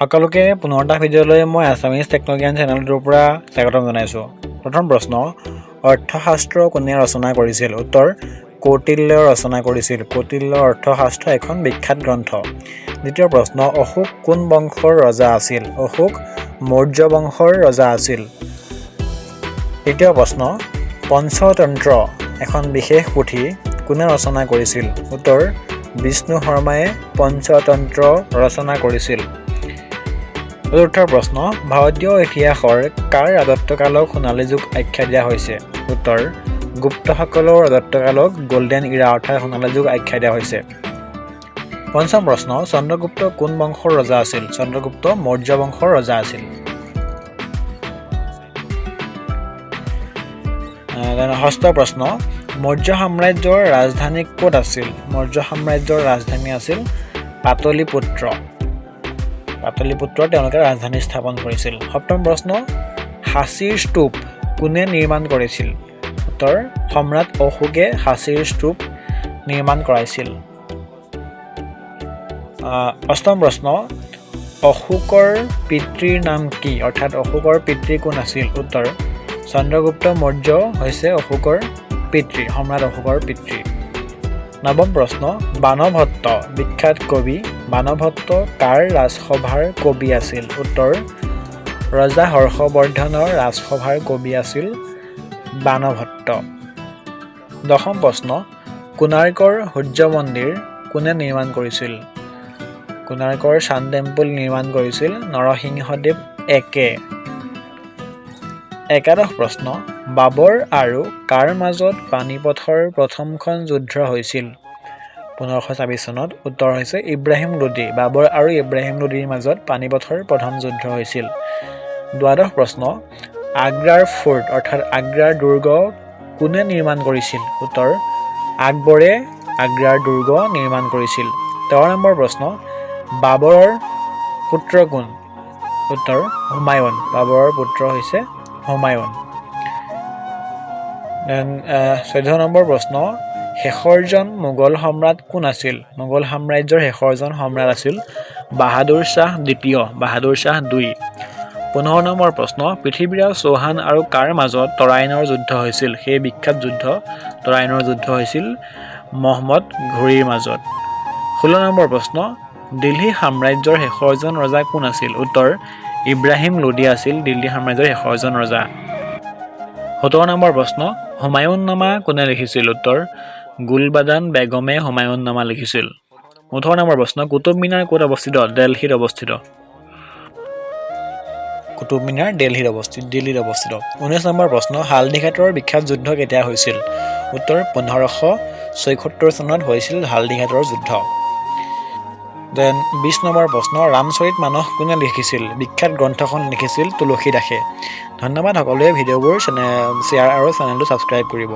সকলোকে পুনৰটা ভিডিঅ'লৈ মই আছামিজ টেকন'জ্ঞান চেনেলটোৰ পৰা স্বাগতম জনাইছোঁ। প্ৰথম প্ৰশ্ন অৰ্থশাস্ত্ৰ কোনে ৰচনা কৰিছিল? উত্তৰ কৌটিল্যই ৰচনা কৰিছিল। কৌটিল্য অৰ্থশাস্ত্ৰ এখন বিখ্যাত গ্ৰন্থ। দ্বিতীয় প্ৰশ্ন অশোক কোন বংশৰ ৰজা আছিল? অশোক মৌৰ্য বংশৰ ৰজা আছিল। তৃতীয় প্ৰশ্ন পঞ্চতন্ত্ৰ এখন বিশেষ পুথি কোনে ৰচনা কৰিছিল? উত্তৰ বিষ্ণু শৰ্মাই পঞ্চতন্ত্ৰ ৰচনা কৰিছিল। চতুৰ্থ প্ৰশ্ন ভাৰতীয় ইতিহাসৰ কাৰ ৰাজত্বকালক সোণালী যুগ আখ্যা দিয়া হৈছে? উত্তৰ গুপ্তসকলৰ ৰাজত্বকালক গল্ডেন ইৰা অৰ্থাৎ সোণালী যুগ আখ্যা দিয়া হৈছে। পঞ্চম প্ৰশ্ন চন্দ্ৰগুপ্ত কোন বংশৰ ৰজা আছিল? চন্দ্ৰগুপ্ত মৌৰ্য বংশৰ ৰজা আছিল। ষষ্ঠ প্ৰশ্ন মৌৰ্য সাম্ৰাজ্যৰ ৰাজধানী ক'ত আছিল? মৌৰ্য সাম্ৰাজ্যৰ ৰাজধানী আছিল পাটলিপুত্ৰ। পাটলিপুত্ৰত তেওঁলোকে ৰাজধানী স্থাপন কৰিছিল। সপ্তম প্ৰশ্ন সাঁচীৰ স্তূপ কোনে নিৰ্মাণ কৰিছিল? উত্তৰ সম্ৰাট অশোকে সাঁচীৰ স্তূপ নিৰ্মাণ কৰাইছিল। অষ্টম প্ৰশ্ন অশোকৰ পিতৃৰ নাম কি? অৰ্থাৎ অশোকৰ পিতৃ কোন আছিল? উত্তৰ চন্দ্ৰগুপ্ত মৌৰ্য হৈছে অশোকৰ পিতৃ সম্ৰাট অশোকৰ পিতৃ। নৱম প্ৰশ্ন বানভট্ট বিখ্যাত কবি বানভট্ট কাৰ ৰাজসভাৰ কবি আছিল। উত্তৰ ৰজা হৰ্ষবৰ্ধনৰ ৰাজসভাৰ কবি আছিল বানভট্ট দশম প্ৰশ্ন কোণাৰ্কৰ সূৰ্য মন্দিৰ কোনে নিৰ্মাণ কৰিছিল? কোণাৰ্কৰ ছান টেম্পল নিৰ্মাণ কৰিছিল নৰসিংহদেৱ একে। একাদশ প্ৰশ্ন বাবৰ আৰু কাৰ মাজত পানীপথৰ প্ৰথমখন যুদ্ধ হৈছিল? পোন্ধৰশ ছাব্বিছ চনত উত্তৰ হৈছে ইব্ৰাহিম লোডি বাবৰ আৰু ইব্ৰাহিম লোডিৰ মাজত পানীপথৰ প্ৰথম যুদ্ধ হৈছিল। দ্বাদশ প্ৰশ্ন আগ্ৰাৰ ফৰ্ট অৰ্থাৎ আগ্ৰাৰ দুৰ্গ কোনে নিৰ্মাণ কৰিছিল? উত্তৰ আকবৰে আগ্ৰাৰ দুৰ্গ নিৰ্মাণ কৰিছিল। তেৰ নম্বৰ প্ৰশ্ন বাবৰৰ পুত্ৰ কোন? উত্তৰ হুমায়ুন। বাবৰৰ পুত্ৰ হৈছে হুমায়ুন। চৈধ্য নম্বৰ প্ৰশ্ন শেষৰজন মোগল সম্ৰাট কোন আছিল? মোগল সাম্ৰাজ্যৰ শেষৰজন সম্ৰাট আছিল বাহাদুৰ শ্বাহ দ্বিতীয় বাহাদুৰ শ্বাহ দুই। পোন্ধৰ নম্বৰ প্ৰশ্ন পৃথিৱীৰাজ চৌহান আৰু কাৰ মাজত তৰাইনৰ যুদ্ধ হৈছিল? সেই বিখ্যাত যুদ্ধ তৰাইনৰ যুদ্ধ হৈছিল মহম্মদ ঘুৰিৰ মাজত। ষোল্ল নম্বৰ প্ৰশ্ন দিল্লী সাম্ৰাজ্যৰ শেষৰজন ৰজা কোন আছিল? উত্তৰ ইব্ৰাহিম লোডি আছিল দিল্লী সাম্ৰাজ্যৰ শেষৰজন ৰজা। সোতৰ নম্বৰ প্ৰশ্ন হুমায়ুন নামা কোনে লিখিছিল? উত্তৰ গুলবাদান বেগমে হুমায়ুন নামা লিখিছিল। ওঠৰ নম্বৰ প্ৰশ্ন কুতুব মিনাৰ ক'ত অৱস্থিত? দেলহিত অৱস্থিত। কুতুব মিনাৰ দেলহিত অৱস্থিত দিল্লীত অৱস্থিত। ঊনৈছ নম্বৰ প্ৰশ্ন হালদিঘাটৰ বিখ্যাত যুদ্ধ কেতিয়া হৈছিল? উত্তৰ পোন্ধৰশ ছয়সত্তৰ চনত হৈছিল হালদিঘাটৰ যুদ্ধ। দেন বিছ নম্বৰ প্ৰশ্ন ৰামচৰিত মানস কোনে লিখিছিল? বিখ্যাত গ্ৰন্থখন লিখিছিল তুলসী দাসে। ধন্যবাদ সকলোৱে ভিডিঅ'বোৰ চেনে শ্বেয়াৰ আৰু চেনেলটো ছাবস্ক্ৰাইব কৰিব।